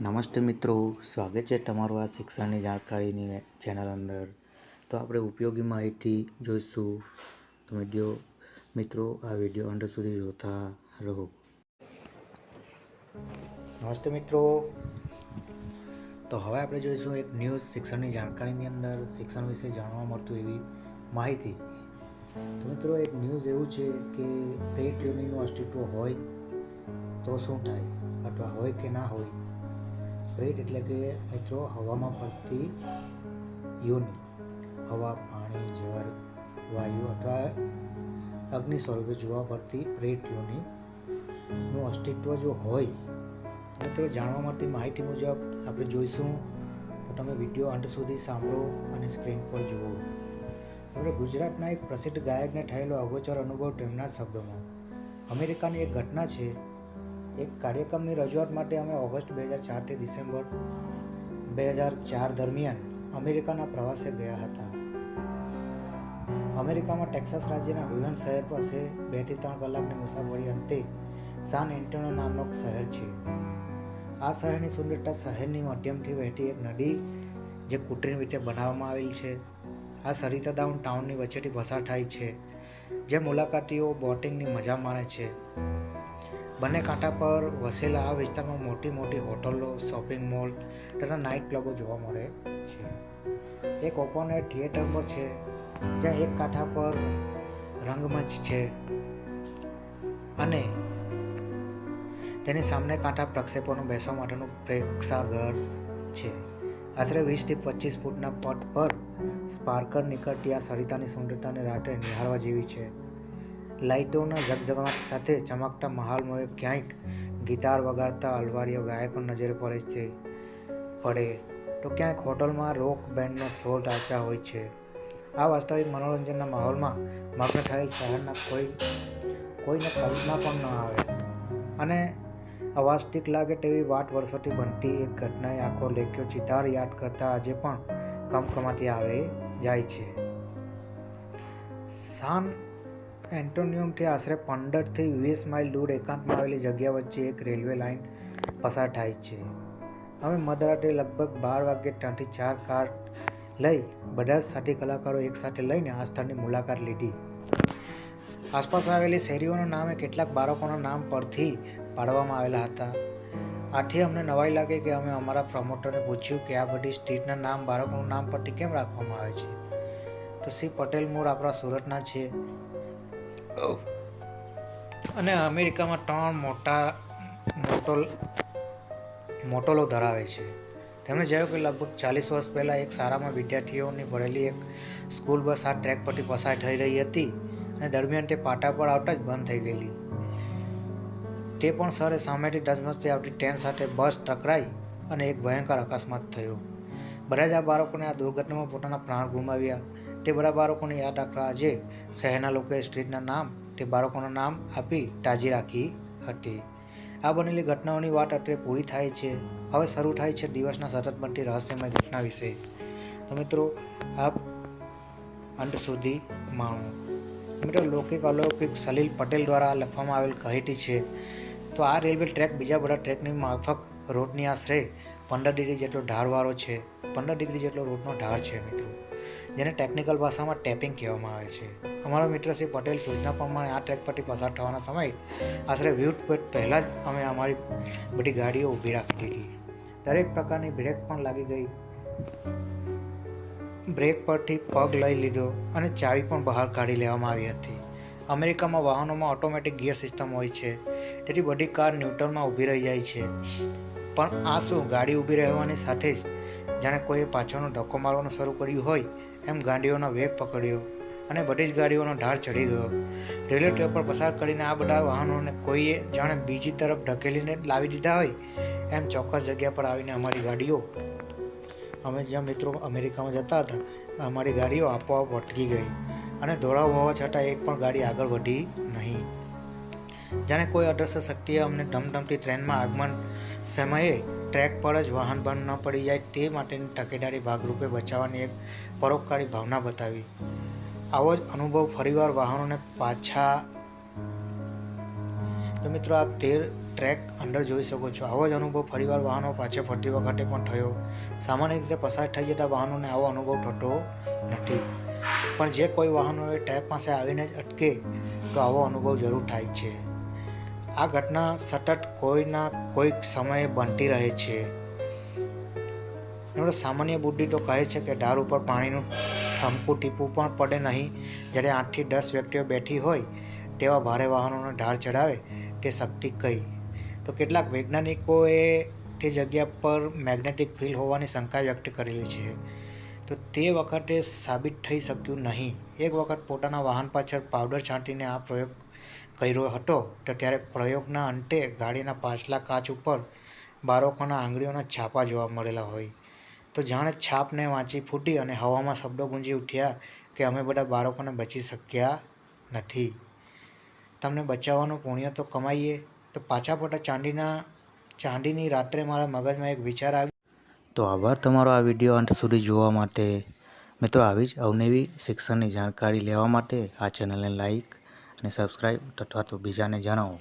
નમસ્તે મિત્રો, સ્વાગત છે તમારું આ શિક્ષણની જાણકારીની ચેનલ અંદર. તો આપણે ઉપયોગી માહિતી જોઈશું. તો વીડિયો, મિત્રો, આ વીડિયો અંત સુધી જોતા રહો. નમસ્તે મિત્રો. તો હવે આપણે જોઈશું એક ન્યૂઝ શિક્ષણની જાણકારીની અંદર. શિક્ષણ વિશે જાણવા મળતું એવી માહિતી. તો મિત્રો, એક ન્યૂઝ એવું છે કે પ્રેટ યુનિનું અસ્તિત્વ હોય તો શું થાય? અથવા હોય કે ના હોય? પ્રેટ એટલે કે મિત્રો હવામાં ફરતી યોની હવા, પાણી, જળ, વાયુ અથવા અગ્નિ સ્વરૂપે જોવા પડતી પ્રેટ યોનીનું અસ્તિત્વ જો હોય, મિત્રો, જાણવા મળતી માહિતી મુજબ આપણે જોઈશું તો તમે વીડિયો અંત સુધી સાંભળો અને સ્ક્રીન પર જુઓ. આપણે ગુજરાતના એક પ્રસિદ્ધ ગાયકને થયેલો અગોચર અનુભવ તેમના શબ્દોમાં. અમેરિકાની એક ઘટના છે એક કાર્યક્રમની રજૂઆત માટે અમે ઓગસ્ટ બે હજાર ચારથી ડિસેમ્બર બે હજાર ચાર દરમિયાન અમેરિકાના પ્રવાસે ગયા હતા. અમેરિકામાં ટેક્સાસ રાજ્યના હ્યુન શહેર પાસે બેથી ત્રણ કલાકની મુસાફરી અંતે સાન એન્ટોનો નામનો શહેર છે. આ શહેરની સુંદરતા શહેરની મધ્યમથી વહેતી એક નદી જે કૃત્રિમ રીતે બનાવવામાં આવેલ છે. આ સરિતા ડાઉન ટાઉનની વચ્ચેથી પસાર થાય છે. જે મુલાકાતીઓ બોટિંગની મજા માણે છે. બંને કાંઠા પર વસેલા આ વિસ્તારમાં મોટી મોટી હોટલો, શોપિંગ મોલ તથા નાઇટ ક્લબો જોવા મળે છે. એક ઓપોનેટ થિયેટર પર છે, જ્યાં એક કાંઠા પર રંગમંચ છે અને તેની સામે કાંઠા પ્રક્ષેપોનું બેસવા માટેનું પ્રેક્ષાગર છે. આશરે વીસથી પચીસ ફૂટના પટ પર સ્પાર્કર નીકળતી આ સરિતાની સુંદરતાને રાત્રે નિહાળવા જેવી છે. લાઇટોના ઝગઝગાટ સાથે ચમકતા મહાલમાં ક્યાંક ગિટાર વગાડતા અલવારીઓ ગાયકો નજરે પડે છે, પડે. તો ક્યાંક હોટલમાં રોક બેન્ડનો શોર ટાચા હોય છે. આ વાસ્તવિક મનોરંજનના માહોલમાં થયેલ શહેરના કોઈ કોઈને કલ્પના પણ ન આવે. અને અવાસ્તિક લાગે તેવી વાત વર્ષોથી બનતી એક ઘટનાએ આખો લેખ્યો ચિતાર યાદ કરતા આજે પણ કમકમાટી આવે જાય છે. સાન એન્ટોનિયમથી આશરે પંદરથી વીસ માઇલ દૂર એકાંતમાં આવેલી જગ્યા વચ્ચે એક રેલવે લાઇન પસાર થાય છે. અમે મધરાતે લગભગ બાર વાગ્યે ત્રણથી ચાર કાર લઈ બધા જ સાથી કલાકારો એકસાથે લઈને આ સ્થળની મુલાકાત લીધી. આસપાસ આવેલી શેરીઓના નામે કેટલાક બાળકોના નામ પરથી પાડવામાં આવેલા હતા. આથી અમને નવાઈ લાગે કે અમે અમારા પ્રમોટરને પૂછ્યું કે આ બધી સ્ટ્રીટના નામ, બાળકોનું નામ પરથી કેમ રાખવામાં આવે છે? તો શ્રી પટેલ મોર આપણા સુરતના છે. અને અમેરિકામાં ત્રણ મોટા, મોટોલ, મોટોલો ધરાવે છે. તેમણે જણાવ્યું કે લગભગ ચાલીસ વર્ષ પહેલાં એક શાળામાં વિદ્યાર્થીઓની ભરેલી એક સ્કૂલ બસ આ ટ્રેક પરથી પસાર થઈ રહી હતી અને દરમિયાન તે પાટા પર આવતા જ બંધ થઈ ગયેલી. તે પણ સરે સામેથી ધસમસતી આવતી ટ્રેન સાથે બસ ટકરાઈ અને એક ભયંકર અકસ્માત થયો. બધા જ આ બાળકોને આ દુર્ઘટનામાં પોતાના પ્રાણ ગુમાવ્યા. તે બધા બાળકોને યાદ રાખવા આજે શહેરના લોકોએ સ્ટ્રીટના નામ, તે બાળકોના નામ આપી તાજી રાખી હતી. આ બનેલી ઘટનાઓની વાત અત્યારે પૂરી થાય છે. હવે શરૂ થાય છે દિવસના સતત બનતી રહસ્યમય ઘટના વિશે. તો મિત્રો, આપ અંત સુધી માણો. મિત્રો, લૌકિક અલૌકિક સલીલ પટેલ દ્વારા લખવામાં આવેલ કહેટી છે તો આ રેલવે ટ્રેક બીજા બધા ટ્રેકની માફક રોડની આશરે પંદર ડિગ્રી જેટલો ઢાળવાળો છે. પંદર ડિગ્રી જેટલો રોડનો ઢાળ છે મિત્રો. જેને ટેકનિકલ ભાષામાં ટેપિંગ કહેવામાં આવે છે. અમારો મિત્ર શ્રી પટેલ સૂચના પ્રમાણે આ ટ્રેક પરથી પસાર થવાના સમયે આશરે વ્યૂટ પોઈન્ટ પહેલાં જ અમે અમારી બધી ગાડીઓ ઊભી રાખી દીધી. દરેક પ્રકારની બ્રેક પણ લાગી ગઈ. બ્રેક પરથી પગ લઈ લીધો અને ચાવી પણ બહાર કાઢી લેવામાં આવી હતી. અમેરિકામાં વાહનોમાં ઓટોમેટિક ગિયર સિસ્ટમ હોય છે. તેથી બધી કાર ન્યૂટનમાં ઊભી રહી જાય છે. પણ આ શું, ગાડી ઊભી રહેવાની સાથે જ જાણે કોઈએ પાછળનો ધક્કો મારવાનું શરૂ કર્યું હોય એમ ગાડીઓનો વેગ પકડ્યો અને બધી જ ગાડીઓનો ઢાળ ચડી ગયો. રેલવે ટ્રેક પર પસાર કરીને આ બધા વાહનોને કોઈએ જાણે બીજી તરફ ઢકેલીને લાવી દીધા હોય એમ ચોક્કસ જગ્યા પર આવીને અમારી ગાડીઓ, અમે જ્યાં મિત્રો અમેરિકામાં જતા હતા, અમારી ગાડીઓ આપોઆપ અટકી ગઈ અને દોડાવ હોવા છતાં એક પણ ગાડી આગળ વધી નહીં. જાણે કોઈ અદ્રશ્ય શક્તિએ અમને ધમધમતી ટ્રેનમાં આગમન સમયે ટ્રેક પર જ વાહન બંધ ન પડી જાય તે માટેની તકેદારી ભાગરૂપે બચાવવાની એક પરોપકારી ભાવના બતાવી. આવો જ અનુભવ ફરીવાર વાહનોને પાછા તો મિત્રો આ તેર ટ્રેક અંદર જોઈ શકો છો. આવો જ અનુભવ ફરીવાર વાહનો પાછળ ફરતી વખતે પણ થયો. સામાન્ય રીતે પસાર થઈ જતા વાહનોને આવો અનુભવ થતો નથી. પણ જે કોઈ વાહનો એ ટ્રેક પાસે આવીને જ અટકે તો આવો અનુભવ જરૂર થાય છે. આ ઘટના સતત કોઈના કોઈક સમયે બનતી રહે છે. એમણે સામાન્ય બુદ્ધિ તો કહે છે કે ઢાર ઉપર પાણીનું ઠમકું ટીપું પણ પડે નહીં. જ્યારે આઠથી દસ વ્યક્તિઓ બેઠી હોય તેવા ભારે વાહનોને ઢાળ ચડાવે તે શક્તિ કઈ? તો કેટલાક વૈજ્ઞાનિકોએ તે જગ્યા પર મેગ્નેટિક ફિલ્ડ હોવાની શંકા વ્યક્ત કરેલી છે. તો તે વખતે સાબિત થઈ શક્યું નહીં. એક વખત પોતાના વાહન પાછળ પાવડર છાંટીને આ પ્રયોગ કર્યો હતો, તો ત્યારે પ્રયોગના અંતે ગાડીના પાછલા કાચ ઉપર બાળકોના આંગળીઓના છાપા જોવા મળેલા હોય. તો જાણે છાપને વાંચી ફૂટી અને હવામાં શબ્દો ગુંજી ઉઠ્યા કે અમે બધા બાળકોને બચી શક્યા નથી. તમને બચાવવાનું પુણ્ય તો કમાઈએ. તો પાછા પોતા ચાંદીના, ચાંદીની રાત્રે મારા મગજમાં એક વિચાર આવ્યો. તો આભાર તમારો આ વીડિયો અંત સુધી જોવા માટે. મિત્રો આવી જ અવનવી શિક્ષણની જાણકારી લેવા માટે આ ચેનલને લાઈક અને સબસ્ક્રાઈબ તથા તો બીજાને જણાવો.